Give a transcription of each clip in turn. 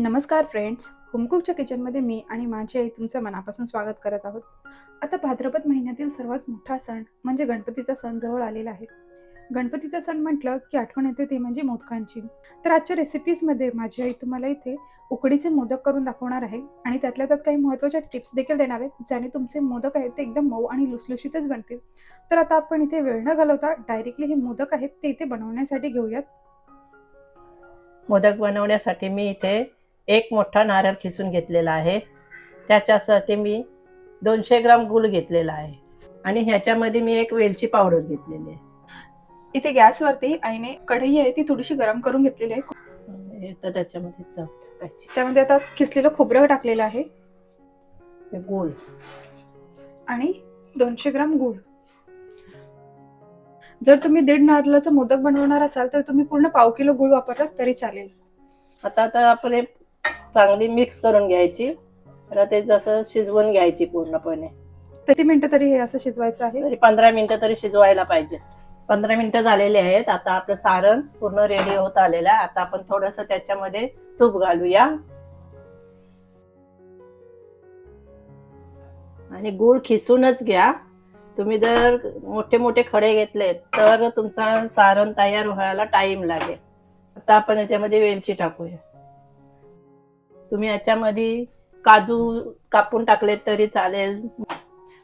नमस्कार फ्रेंड्स होमकुकच्या किचनमध्ये मी आणि माझी आई तुमचं मनापासून स्वागत करत आहोत. आता भाद्रपद महिन्यातील सर्वात मोठा सण म्हणजे गणपतीचा सण जवळ आलेला आहे. गणपतीचा सण म्हटलं की आठवण येते ते म्हणजे मोदकांची. तर आजच्या रेसिपीजमध्ये माझी आई तुम्हाला इथे उकडीचे मोदक करून दाखवणार आहे आणि त्यातल्या त्यात काही महत्त्वाच्या टिप्स देखील देणार आहेत ज्याने तुमचे मोदक आहेत ते एकदम मऊ आणि लुसलुशीतच बनतील. तर आता आपण इथे वेळ न घालवता डायरेक्टली हे मोदक आहेत ते इथे बनवण्यासाठी घेऊयात. मोदक बनवण्यासाठी मी इथे एक मोठा नारळ खिसून घेतलेला आहे. त्याच्यासाठी मी दोनशे ग्राम गूळ घेतलेला आहे. आणि ह्याच्यामध्ये मी एक वेलची पावडर घेतलेली आहे. इथे गॅसवरती आईने कढई आहे ती थोडीशी गरम करून घेतलेली आहे. हे तर त्याच्यामध्ये चव टाकायची. त्यामध्ये आता किसलेलं खोबरं टाकलेलं आहे. हे गूळ. आणि दोनशे ग्राम गूळ. जर तुम्ही दीड नारळाचं मोदक बनवणार असाल तर तुम्ही पूर्ण पाव किलो गूळ वापरलात तरी चालेल. आता आता आपण हे चांगली मिक्स करून घ्यायची. आता ते जसं शिजवून घ्यायची पूर्णपणे. किती मिनिटं तरी हे असं शिजवायचं आहे? तरी पंधरा मिनिटं तरी शिजवायला पाहिजे. पंधरा मिनिटं झालेले आहेत. आता आपलं सारण पूर्ण रेडी होत आलेलं आहे. आता आपण थोडस त्याच्यामध्ये तूप घालूया. आणि गूळ खिसूनच घ्या. तुम्ही जर मोठे मोठे खडे घेतले तर तुमचा सारण तयार व्हायला टाइम लागेल. आता आपण याच्यामध्ये वेलची टाकूया. तुम्ही याच्यामध्ये काजू कापून टाकले तरी चालेल.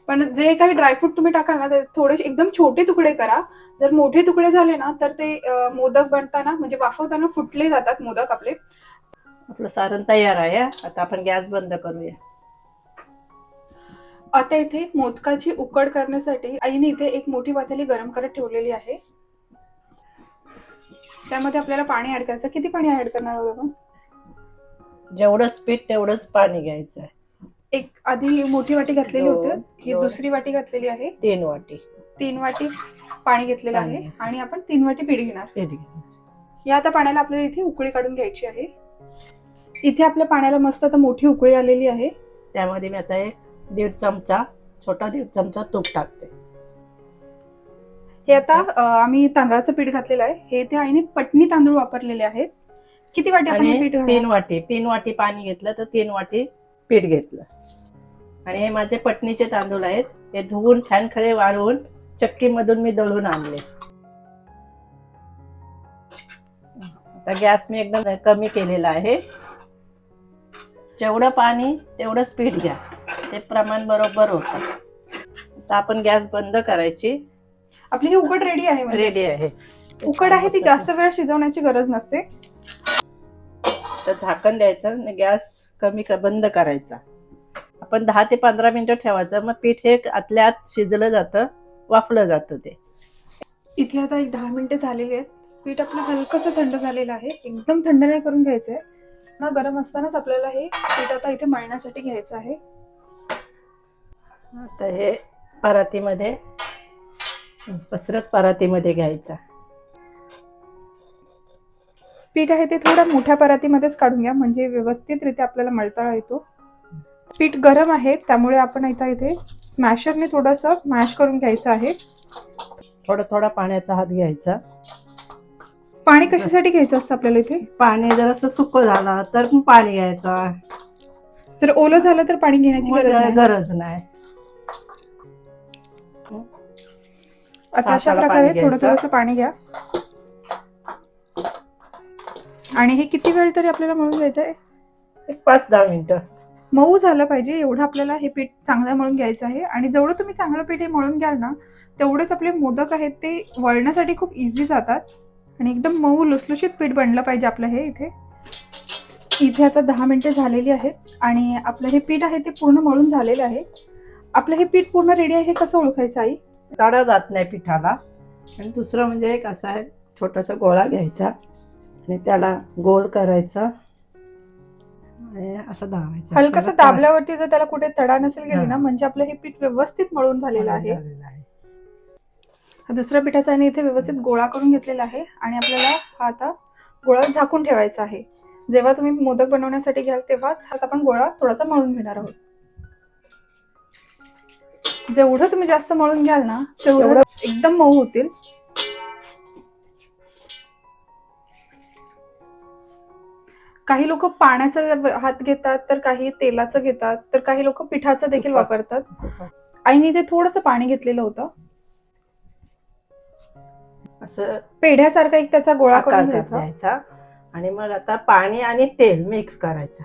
पण जे काही ड्रायफ्रूट तुम्ही टाकाल ना ते थोडेसे एकदम छोटे तुकडे करा. जर मोठे तुकडे झाले ना तर ते मोदक बनताना म्हणजे वाफवताना फुटले जातात मोदक आपले. आपलं सारण तयार आहे आता आपण गॅस बंद करूया. आता इथे मोदकाची उकड करण्यासाठी आईने इथे एक मोठी पातेली गरम करत ठेवलेली आहे. त्यामध्ये आपल्याला पाणी ऍड करायचं. किती पाणी ऍड करणार आहोत आपण? जेवढंच पीठ तेवढंच पाणी घ्यायचं आहे. एक आधी मोठी वाटी घातलेली दोन, होती ही दोन. दुसरी वाटी घातलेली आहे. तीन वाटी. तीन वाटी पाणी घेतलेलं आहे. आणि आपण तीन वाटी पीठ घेणार. पीठ. या आता पाण्याला आपल्याला इथे उकळी काढून घ्यायची आहे. इथे आपल्या पाण्याला मस्त आता मोठी उकळी आलेली आहे. त्यामध्ये मी आता एक दीड चमचा छोटा दीड चमचा तूप टाकते. हे आता अं, आम्ही तांदळाचं पीठ घातलेलं आहे. हे इथे आईने पटणी तांदूळ वापरलेले आहेत. किती वाटी आपण आणि घालणार? तीन वाटी तीन वाटी पाणी घेतलं तर तीन वाटी पीठ घेतलं. आणि हे माझे पटणीचे तांदूळ आहेत. हे धुवून फॅन खाली वाळवून चक्की मधून मी दळून आणले. आता गॅस मी एकदम कमी केलेला आहे. जेवढं पाणी तेवढंच पीठ घ्या. ते प्रमाण बरोबर होतं. आता आपण गॅस बंद करायची. आपली ही उकड रेडी आहे म्हणजे. रेडी आहे. उकड आहे ती जास्त वेळ शिजवण्याची गरज नसते. तर झाकण द्यायचं आणि गॅस कमी क- बंद करायचा. आपण दहा ते पंधरा मिनिटं ठेवायचं. मग पीठ हे आतल्या आत शिजलं जातं वाफलं जातं ते. इथे आता एक दहा मिनिटे झालेली आहेत. पीठ आपलं हलकंसं थंड झालेलं आहे. एकदम थंड नाही करून घ्यायचंय ना गरम असतानाच आपल्याला हे पीठ आता इथे मळण्यासाठी घ्यायचं आहे. आता हे परातीमध्ये पसरत परातीमध्ये घ्यायचं. पीठ आहे ते थोडं मोठ्या परातीमध्येच काढून घ्या. म्हणजे व्यवस्थितरित्या आपल्याला मळता येतो. पीठ गरम आहे त्यामुळे आपण आता इथे स्मॅशरने थोडंसं मॅश करून घ्यायचं आहे. थोडा थोडा पाण्याचा हात घ्यायचा. पाणी कशासाठी घ्यायचं असतं आपल्याला इथे? पाणी जर असं सुकं झाला तर पाणी घ्यायचा. जर ओलं झालं तर पाणी घेण्याची मग गरज नाही. गरज नाही. आता अशा प्रकारे थोडं घ्यायचं. थोडंसं पाणी घ्या. आणि हे किती वेळ तरी आपल्याला मळून घ्यायचं आहे एक पाच दहा मिनिटं. मऊ झालं पाहिजे एवढं आपल्याला हे पीठ चांगलं मळून घ्यायचं आहे. आणि जेवढं तुम्ही चांगलं पीठ हे मळून घ्याल ना तेवढेच आपले मोदक आहेत ते वळण्यासाठी खूप इझी जातात. आणि एकदम मऊ लुसलुशीत पीठ बनलं पाहिजे आपलं हे इथे. इथे आता दहा मिनिटे झालेली आहेत आणि आपलं हे पीठ आहे ते पूर्ण मळून झालेलं आहे. आपलं हे पीठ पूर्ण रेडी आहे हे कसं ओळखायचं आई? तडा जात नाही पिठाला. आणि दुसरं म्हणजे एक असा आहे छोटासा गोळा घ्यायचा. आणि त्याला गोल करायचा. आणि असं दाबायचं हलकसं दाबल्यावरती जर त्याला कुठे तडा नसेल गेली ना. म्हणजे आपलं हे पीठ व्यवस्थित मळून झालेलं आहे. हा दुसऱ्या पिठाचा आणि इथे व्यवस्थित गोळा करून घेतलेला आहे. आणि आपल्याला हा आता गोळा झाकून ठेवायचा आहे. जेव्हा तुम्ही मोदक बनवण्यासाठी घ्याल तेव्हाच हा आपण गोळा थोडासा मळून घेणार आहोत. जेवढं तुम्ही जास्त मळून घ्याल ना तेवढं- एकदम मऊ होतील. काही लोक पाण्याचा हात घेतात तर काही तेलाचं घेतात तर काही लोक पिठाचं देखील. वापरतात. आईने ते थोडंसं पाणी घेतलेलं होतं. असं पेढ्यासारखा एक त्याचा गोळा करून कर घ्यायचा. द्यायचा आणि मग आता पाणी आणि तेल मिक्स करायचं.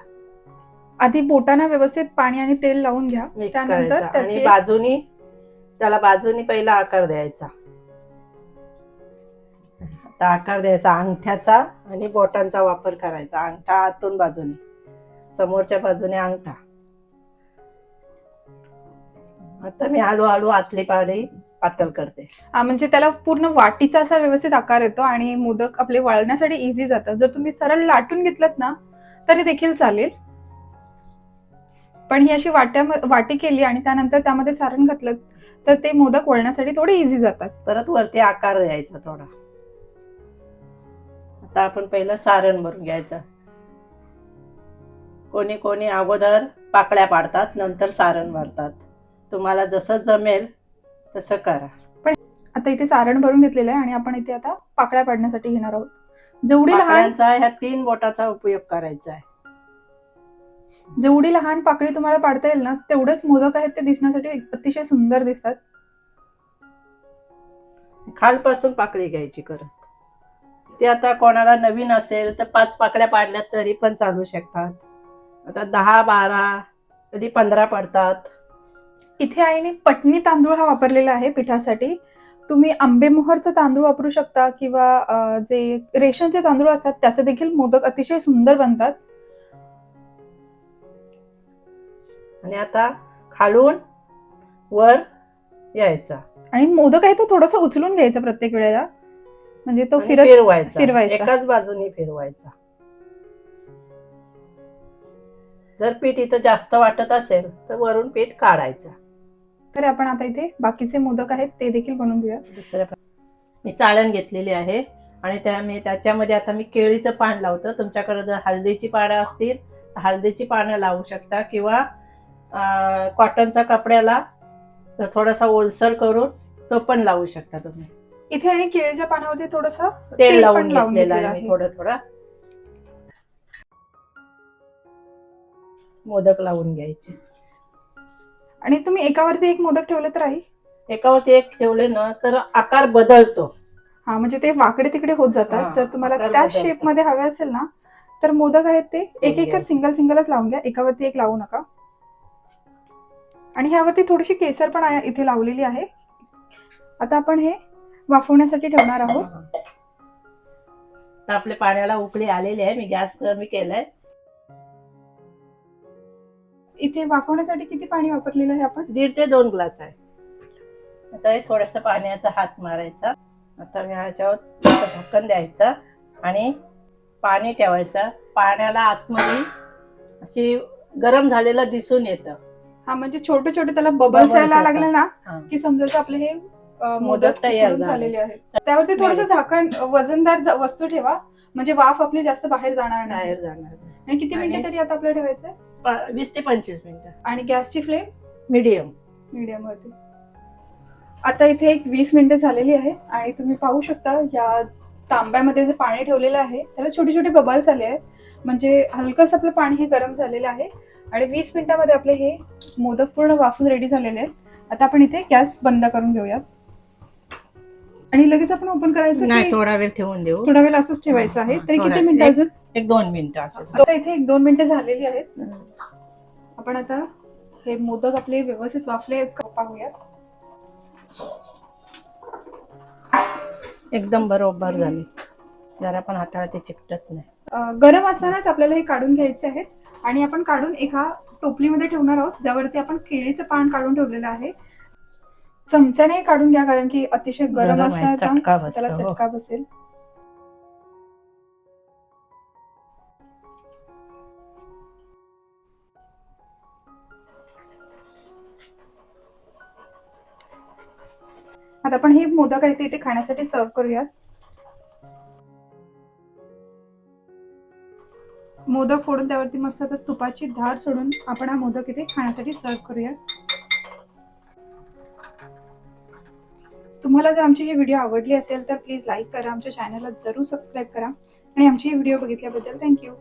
आधी बोटांना व्यवस्थित पाणी आणि तेल लावून घ्या. मिक्स त्यानंतर करायचं. आणि त्याचे बाजूनी त्याला बाजूनी पहिला आकार द्यायचा. आता आकार द्यायचा अंगठ्याचा आणि बोटांचा वापर करायचा. अंगठा आतून बाजूने. समोरच्या बाजूने अंगठा. आता मी हळूहळू आतली पाणी पातळ करते. म्हणजे त्याला पूर्ण वाटीचा असा व्यवस्थित आकार येतो आणि मोदक आपले वळण्यासाठी इझी जातात. जर तुम्ही सरळ लाटून घेतलात ना तरी देखील चालेल. पण ही अशी वाट्या वाटी केली आणि त्यानंतर त्यामध्ये सारण घातलं तर ते मोदक वळण्यासाठी थोडे इझी जातात. परत वरती आकार द्यायचा थोडा. आता आपण पहिलं सारण भरून घ्यायचं. कोणी कोणी अगोदर पाकळ्या पाडतात नंतर सारण भरतात. तुम्हाला जसं जमेल तसं करा. आता इथे सारण भरून घेतलेलं आहे आणि आपण इथे आता पाकळ्या पाडण्यासाठी घेणार आहोत. जेवढी लहान ह्या तीन बोटाचा उपयोग करायचा आहे. जेवढी लहान पाकळी तुम्हाला पाडता येईल ना तेवढेच मोदक आहेत ते दिसण्यासाठी अतिशय सुंदर दिसतात. खालपासून पाकळी घ्यायची करत ते आता कोणाला नवीन असेल तर पाच पाकळ्या पाडल्या तरी पण चालू शकतात. आता दहा बारा कधी पंधरा पडतात. इथे आईने पटणी तांदूळ हा वापरलेला आहे पिठासाठी. तुम्ही आंबेमोहरचं तांदूळ वापरू शकता किंवा जे रेशनचे तांदूळ असतात त्याचे देखील मोदक अतिशय सुंदर बनतात. आणि आता खालून वर यायचा. आणि मोदक आहे तो थोडासा उचलून घ्यायचा प्रत्येक वेळेला. म्हणजे तो फिरत फिरवायचा. फिरवायचा. एकाच बाजूने फिरवायचा. जर पीठ इथं जास्त वाटत असेल तर वरून पीठ काढायचं. तर आपण आता इथे बाकीचे मोदक आहेत ते देखील बनवून घेऊया. दुसऱ्या मी चाळण घेतलेली आहे. आणि त्या मी त्याच्यामध्ये आता मी केळीचं पान लावतो. तुमच्याकडे जर हळदीची पानं असतील तर हळदीची पानं लावू शकता. किंवा कॉटनचा कपड्याला थोडासा ओलसर करून तो पण लावू शकता तुम्ही. इथे आणि केळीच्या पानावरती थोडस तेल लावून घेतलेलं आहे मी थोडं थोडं मोदक लावून घ्यायचे. आणि तुम्ही एकावरती एक मोदक ठेवले तर आहे एकावरती एक ठेवले ना तर आकार बदलतो. हा म्हणजे ते वाकडे तिकडे होत जातात. जर तुम्हाला आकार त्या बदलतात. शेपमध्ये हवे असेल ना तर मोदक आहेत ते एक. एकच सिंगल सिंगलच लावून घ्या. एकावरती एक लावू नका. आणि ह्यावरती थोडीशी केसर पण आहे- इथे लावलेली आहे. आता आपण हे वाफवण्यासाठी ठेवणार आहोत. तर आपल्या पाण्याला उकळी आलेली आहे मी गॅस कमी केलाय. इथे वाफवण्यासाठी किती पाणी वापरलेलं आहे आपण? दीड ते दोन ग्लास आहे. आता हे थोडस पाण्याचा हात मारायचा. आता मी ह्याच्यावर झाकण द्यायचं आणि पाणी ठेवायचं. पाण्याला आतमध्ये अशी गरम झालेलं दिसून येतं. हा म्हणजे छोटे छोटे त्याला बबल्स यायला. लागले ना हा. की समजायचं आपले हे मोदक तयार. झालेले आहेत. त्यावरती थोडस झाकण वजनदार वस्तू ठेवा. म्हणजे वाफ आपली जास्त बाहेर जाणार नाही. जाणार. आणि किती मिनिटं तरी आता आपल्याला ठेवायचंय प- वीस ते पंचवीस मिनिटं. आणि गॅसची फ्लेम? मिडियम. मीडियम वरती आता इथे एक वीस मिनिटं झालेली आहे आणि तुम्ही पाहू शकता या तांब्यामध्ये जे पाणी ठेवलेलं आहे त्याला छोटे छोटे बबल्स आले आहेत. म्हणजे हलकंच आपलं पाणी हे गरम झालेलं आहे. आणि वीस मिनिटामध्ये आपले हे मोदक पूर्ण वाफून रेडी झालेले आहेत. आता आपण इथे गॅस बंद करून घेऊयात. आणि लगेच आपण ओपन करायचं नाही की थोडा वेळ ठेवून देऊ. थोडा वेळ असंच ठेवायचं आहे. तरी थोडा- किती मिनिटं अजून? एक दोन मिनिटं असं. आता इथे एक दोन मिनिटं झालेली आहेत. आपण आता हे मोदक आपले व्यवस्थित वाफले आहेत का पाहूयात. एकदम बरोबर झाली. जरा पण हाताला ते चिकटत नाही. अं, गरम असतानाच आपल्याला हे काढून घ्यायचे आहेत. आणि आपण काढून एका टोपलीमध्ये ठेवणार आहोत. ज्यावरती आपण केळीचं पान काढून ठेवलेलं आहे. चमच्याने काढून घ्या कारण की अतिशय गरम गरम आहे, असण्याचा चटका त्याला हो. चटका बसेल. आता आपण हे मोदक आहे ते इथे खाण्यासाठी सर्व करूयात. मोदक फोडून त्यावरती मस्त आता तुपाची धार सोडून आपण हा मोदक इथे खाण्यासाठी सर्व करूया तुम्हाला जर आमची ही व्हिडिओ आवडली असेल तर प्लीज लाईक करा. आमच्या चॅनलला जरूर सबस्क्राईब करा. आणि आमची ही व्हिडिओ बघितल्याबद्दल थँक्यू